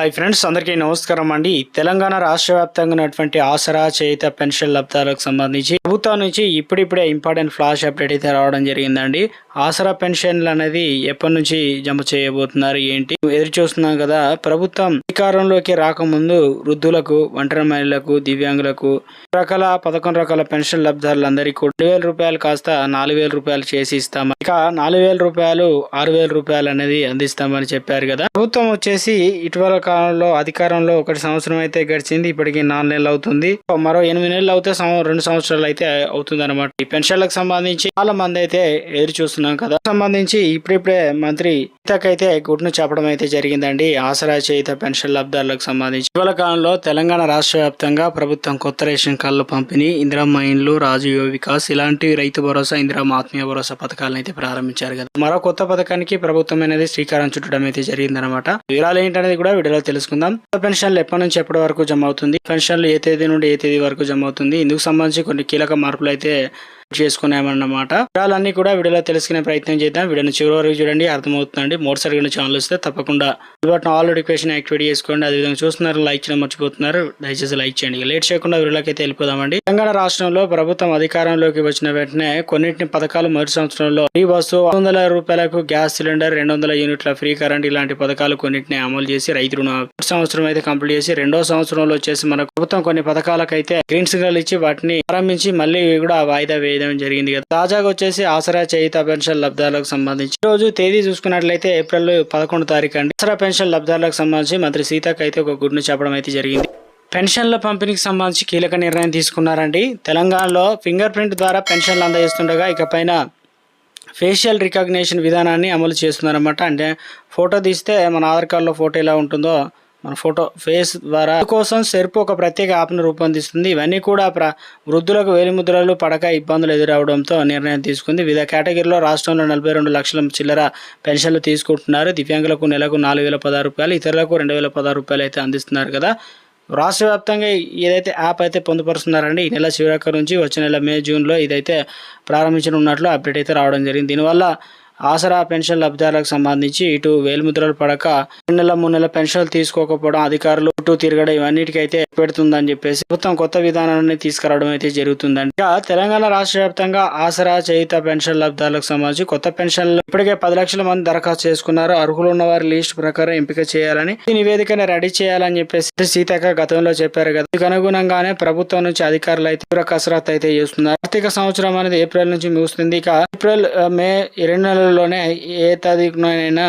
Hi friends అందరికీ నమస్కారం అండి. తెలంగాణ రాష్ట్ర వ్యాప్తంగా ఉన్నటువంటి ఆసరా చేయిత పెన్షన్ లబ్ధాలకు సంబంధించి ప్రభుత్వం నుంచి ఇప్పుడిప్పుడే ఇంపార్టెంట్ ఫ్లాష్ అప్డేట్ అయితే రావడం జరిగిందండి. ఆసరా పెన్షన్లు అనేది ఎప్పటి నుంచి జమ చేయబోతున్నారు ఏంటి? ఎదురు చూస్తున్నాం కదా ప్రభుత్వం అధికారంలోకి రాకముందు వృద్ధులకు ఒంటరి మహిళలకు దివ్యాంగులకు రకాల పదకొండు రకాల పెన్షన్ లబ్ధారులందరికీ కూడా రెండు వేల రూపాయలు కాస్త నాలుగు వేల రూపాయలు చేసి ఇస్తామని ఇక నాలుగు వేల రూపాయలు ఆరు వేల రూపాయలు అనేది అందిస్తామని చెప్పారు కదా. ప్రభుత్వం వచ్చేసి ఇటీవల కాలంలో అధికారంలో ఒకటి సంవత్సరం అయితే గడిచింది ఇప్పటికి నాలుగు నెలలు అవుతుంది. మరో ఎనిమిది నెలలు అవుతే రెండు సంవత్సరాలు అయితే అవుతుంది అనమాట ఈ పెన్షన్లకు సంబంధించి చాలా మంది అయితే ఎదురు చూస్తున్నాం కదా. సంబంధించి ఇప్పుడిప్పుడే మంత్రి అయితే గుడ్ను చెప్పడం అయితే జరిగిందండి. ఆసరా చేయిత పెన్షన్ లబ్ధారులకు సంబంధించి. ఇటీవల కాలంలో తెలంగాణ రాష్ట్ర వ్యాప్తంగా ప్రభుత్వం కొత్త రేషన్ కార్డులు పంపిణీ ఇందిరమ్మ ఇండ్లు రాజు వికాస్ ఇలాంటి రైతు భరోసా ఇందిరమ్మ ఆత్మీయ భరోసా పథకాలను అయితే ప్రారంభించారు కదా. మరో కొత్త పథకానికి ప్రభుత్వం అనేది శ్రీకారం చుట్టడం అయితే జరిగిందనమాట వివరాలు ఏంటనేది కూడా వీడియోలో తెలుసుకుందాం. పెన్షన్లు ఎప్పటి నుంచి ఎప్పటి వరకు జమ అవుతుంది? పెన్షన్లు ఏ తేదీ నుండి ఏ తేదీ వరకు జమ అవుతుంది? ఇందుకు సంబంధించి కొన్ని కీలక మార్పులు అయితే చేసుకున్నామన్నమాట వివరాలన్నీ కూడా వీడియోలో తెలుసుకునే ప్రయత్నం చేద్దాం. వీడియోని చివరి వరకు చూడండి అర్థమవుతుందండి. మోటార్ ఛానల్ వస్తే తప్పకుండా బటన్ ఆల్ నోటిఫికేషన్ యాక్టివేట్ చేసుకోండి. అదేవిధంగా చూస్తున్నారు లైక్ చేయడం మర్చిపోతున్నారు దయచేసి లైక్ చేయండి. లేట్ చేయకుండా వీడియోలోకి అయితే వెళ్ళిపోదామండి. తెలంగాణ రాష్ట్రంలో ప్రభుత్వం అధికారంలోకి వచ్చిన వెంటనే కొన్నింటిని పథకాలు మొదటి సంవత్సరంలో ఈ బస్సు వందల రూపాయలకు గ్యాస్ సిలిండర్ రెండు వందల యూనిట్ల ఫ్రీ కరెంట్ ఇలాంటి పథకాలు కొన్నింటిని అమలు చేసి రైతు రుణం సంవత్సరం అయితే కంప్లీట్ చేసి రెండో సంవత్సరంలో వచ్చేసి మన ప్రభుత్వం కొన్ని పథకాలకైతే గ్రీన్ సిగ్నల్ ఇచ్చి వాటిని ప్రారంభించి మళ్ళీ కూడా వాయిదా చేయడం జరిగింది కదా. తాజాగా వచ్చేసి ఆసరా చేయిత పెన్షన్ లబ్ధాలకు సంబంధించి. ఈ రోజు తేదీ చూసుకున్నట్లయితే ఏప్రిల్ పదకొండు తారీఖు అండి. ఆసరా పెన్షన్ లబ్ధాలకు సంబంధించి మంత్రి సీతకు అయితే ఒక గుడ్ను చెప్పడం అయితే జరిగింది. పెన్షన్ల పంపిణీకి సంబంధించి కీలక నిర్ణయం తీసుకున్నారండి. తెలంగాణలో ఫింగర్ ప్రింట్ ద్వారా పెన్షన్లు అందజేస్తుండగా ఇకపైన ఫేషియల్ రికగ్నేషన్ విధానాన్ని అమలు చేస్తున్నారన్నమాట. అంటే ఫోటో తీస్తే మన ఆధార్ కార్డులో ఫోటో ఎలా ఉంటుందో మన ఫోటో ఫేస్ ద్వారా కోసం సెర్పు ఒక ప్రత్యేక యాప్ను రూపొందిస్తుంది. ఇవన్నీ కూడా ప్ర వృద్ధులకు వేలిముద్రలు పడక ఇబ్బందులు ఎదురవడంతో నిర్ణయం తీసుకుంది. వివిధ కేటగిరీలో రాష్ట్రంలో నలభై రెండు లక్షల చిల్లర పెన్షన్లు తీసుకుంటున్నారు. దివ్యాంగులకు నెలకు నాలుగు వేల పదహారు రూపాయలు ఇతరులకు రెండు వేల పదహారు రూపాయలు అయితే అందిస్తున్నారు కదా. రాష్ట్ర వ్యాప్తంగా ఏదైతే యాప్ అయితే పొందుపరుస్తున్నారండి ఈ నెల చివరి నుంచి వచ్చే నెల మే జూన్లో ఇదైతే ప్రారంభించనున్నట్లు అప్డేట్ అయితే రావడం జరిగింది. దీనివల్ల ఆసరా పెన్షన్ లబ్ధాలకు సంబంధించి ఇటు వేలుముద్రలు పడక రెండు నెలల మూడు నెలల పెన్షన్లు తీసుకోకపోవడం అధికారులు ఇటు తిరగడం ఇవన్నిటికైతే పెడుతుందని చెప్పేసి ప్రభుత్వం కొత్త విధానాన్ని తీసుకురావడం అయితే జరుగుతుందండి. ఇక తెలంగాణ రాష్ట్ర వ్యాప్తంగా ఆసరా చేయిత పెన్షన్ లబ్ధిదారులకు సంబంధించి కొత్త పెన్షన్లు ఇప్పటికే పది లక్షల మంది దరఖాస్తు చేసుకున్నారు. అర్హులు ఉన్న వారి లిస్ట్ ప్రకారం ఎంపిక చేయాలని ఈ నివేదికను రెడీ చేయాలని చెప్పేసి సీతక్క గతంలో చెప్పారు కదా. దీనికి అనుగుణంగానే ప్రభుత్వం నుంచి అధికారులు అయితే తీవ్ర కసరత్తు అయితే చేస్తున్నారు. ఆర్థిక సంవత్సరం అనేది ఏప్రిల్ నుంచి ముగుస్తుంది. ఇక ఏప్రిల్ మే రెండు నెలలు నెలల్లోనే ఏ తారీఖునైనా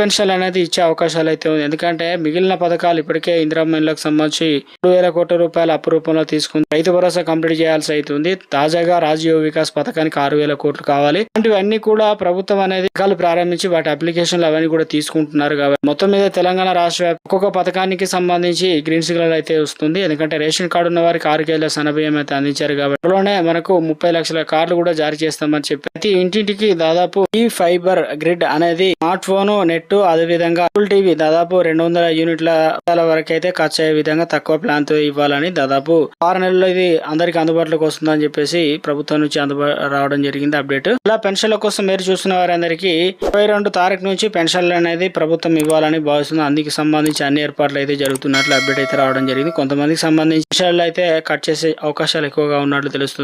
పెన్షన్ అనేది ఇచ్చే అవకాశాలు అయితే ఉంది. ఎందుకంటే మిగిలిన పథకాలు ఇప్పటికే ఇందిరమ్మ సంబంధించి మూడు వేల కోట్ల రూపాయల అప్పు రూపంలో తీసుకుంది. రైతు భరోసా కంప్లీట్ చేయాల్సి అవుతుంది తాజాగా రాజీవ్ వికాస్ పథకానికి ఆరు వేల కోట్లు కావాలి. ఇలాంటివన్నీ కూడా ప్రభుత్వం అనేది పథకాలు ప్రారంభించి వాటి అప్లికేషన్లు అవన్నీ కూడా తీసుకుంటున్నారు కాబట్టి మొత్తం మీద తెలంగాణ రాష్ట్ర ఒక్కొక్క పథకానికి సంబంధించి గ్రీన్ సిగ్నల్ అయితే వస్తుంది. ఎందుకంటే రేషన్ కార్డు ఉన్న వారికి ఆరు కేజీల సన్నబియ్యం అయితే అందించారు కాబట్టి త్వరలోనే మనకు ముప్పై లక్షల కార్డులు కూడా జారీ చేస్తామని చెప్పి ప్రతి ఇంటింటికి దాదాపు ఈ ఫైబర్ గ్రిడ్ అనేది స్మార్ట్ ఫోన్ నెట్ అదే విధంగా టీవీ దాదాపు రెండు వందల యూనిట్ల వరకు అయితే ఖర్చు అయ్యే విధంగా తక్కువ ప్లాన్తో ఇవ్వాలని దాదాపు ఆరు నెలల్లో ఇది అందరికి అందుబాటులోకి వస్తుందని చెప్పేసి ప్రభుత్వం నుంచి అందుబా రావడం జరిగింది అప్డేట్. ఇలా పెన్షన్ల కోసం మీరు చూస్తున్న వారందరికీ ఇరవై రెండు తారీఖు నుంచి పెన్షన్లు అనేది ప్రభుత్వం ఇవ్వాలని భావిస్తుంది అందుకు సంబంధించి అన్ని ఏర్పాట్లు అయితే జరుగుతున్నట్లు అప్డేట్ అయితే రావడం జరిగింది. కొంతమందికి సంబంధించి పెన్షన్లు అయితే కట్ చేసే అవకాశాలు ఎక్కువగా ఉన్నట్లు తెలుస్తుంది.